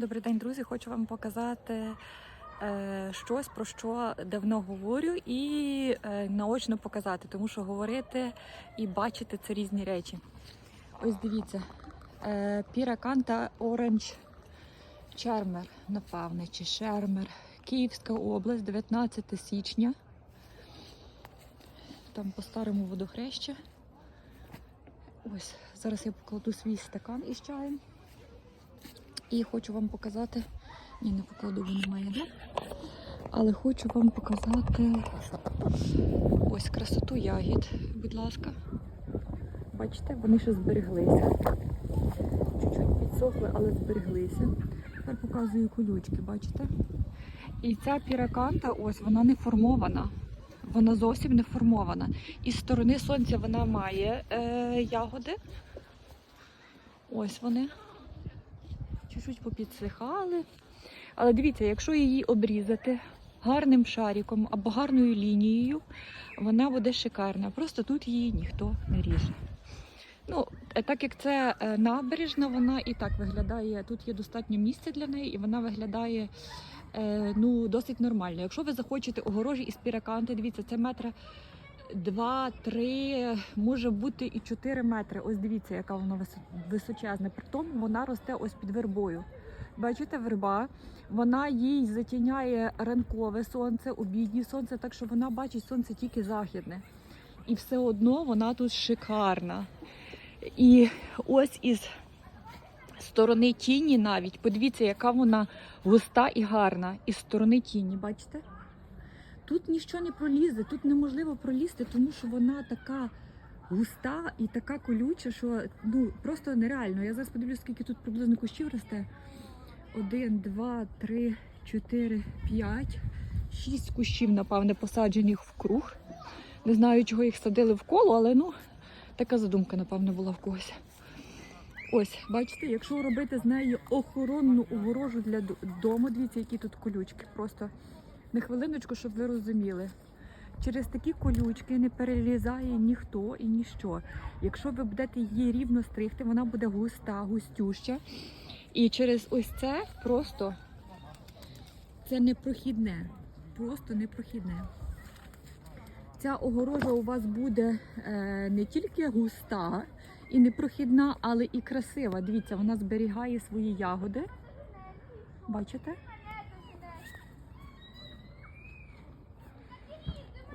Добрий день, друзі. Хочу вам показати е, щось, про що давно говорю, і е, наочно показати, тому що говорити і бачити це різні речі. Ось дивіться, е, Піраканта Оранж Чермер, напевне, чи Шермер. Київська область, 19 січня. Там по старому водохреща. Ось, зараз я покладу свій стакан із чаєм. І хочу вам показати. Ні, не покладу, бо немає де. Але хочу вам показати ось красоту ягід, будь ласка. Бачите, вони ще збереглися. Чуть-чуть підсохли, але збереглися. Тепер показую колючки, бачите? І ця піраканта, ось вона не формована. Вона зовсім не формована. Із сторони сонця вона має е, ягоди. Ось вони чуть-чуть попідсихали. Але дивіться, якщо її обрізати гарним шариком або гарною лінією, вона буде шикарна. Просто тут її ніхто не ріже. Ну, е, так як це е, набережна, вона і так виглядає. Тут є достатньо місця для неї, і вона виглядає е, ну, досить нормально. Якщо ви захочете огорожі із піраканти, дивіться, це метра 2-3, може бути і 4 метри. Ось дивіться, яка вона висо- височезна. Притому вона росте ось під вербою. Бачите, верба, вона їй затіняє ранкове сонце, обіднє сонце, так що вона бачить сонце тільки західне. І все одно вона тут шикарна. І ось із сторони тіні навіть, подивіться, яка вона густа і гарна. Із сторони тіні, бачите? Тут нічого не пролізе, тут неможливо пролізти, тому що вона така густа і така колюча, що ну просто нереально. Я зараз подивлюсь, скільки тут приблизно кущів росте. Один, два, три, чотири, п'ять, шість кущів, напевне, посаджених в круг. Не знаю, чого їх садили в коло, але ну така задумка, напевно, була в когось. Ось, бачите, якщо робити з неї охоронну огорожу для дому, дивіться, які тут колючки. Просто на хвилиночку, щоб ви розуміли. Через такі колючки не перелізає ніхто і ніщо. Якщо ви будете її рівно стригти, вона буде густа, густюща. І через ось це просто це непрохідне. Просто непрохідне. Ця огорожа у вас буде е, не тільки густа і непрохідна, але і красива. Дивіться, вона зберігає свої ягоди. Бачите?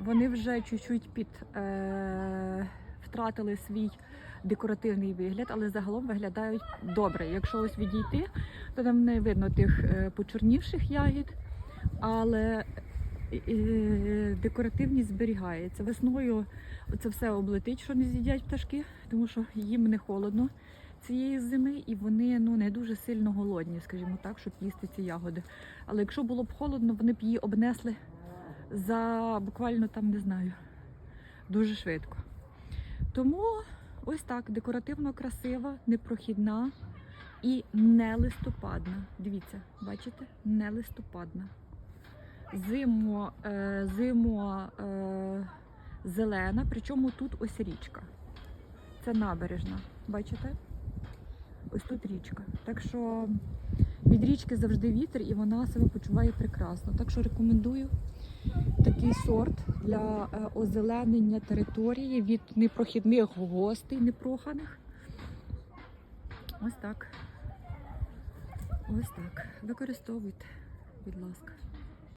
Вони вже чуть-чуть під, е, втратили свій декоративний вигляд, але загалом виглядають добре. Якщо ось відійти, то там не видно тих е, почорнівших ягід, але е, декоративність зберігається. Весною це все облетить, що не з'їдять пташки, тому що їм не холодно цієї зими, і вони ну не дуже сильно голодні, скажімо так, щоб їсти ці ягоди. Але якщо було б холодно, вони б її обнесли за буквально там не знаю, дуже швидко. Тому ось так декоративно красива, непрохідна і не листопадна. Дивіться, бачите? Не листопадна. Зимо, е, зимо е, зелена, причому тут ось річка. Це набережна. Бачите? Ось тут річка. Так що від річки завжди вітер і вона себе почуває прекрасно. Так що рекомендую такий сорт для е, озеленення території від непрохідних гостей, непроханих. Ось так. Ось так. Використовуйте, будь ласка.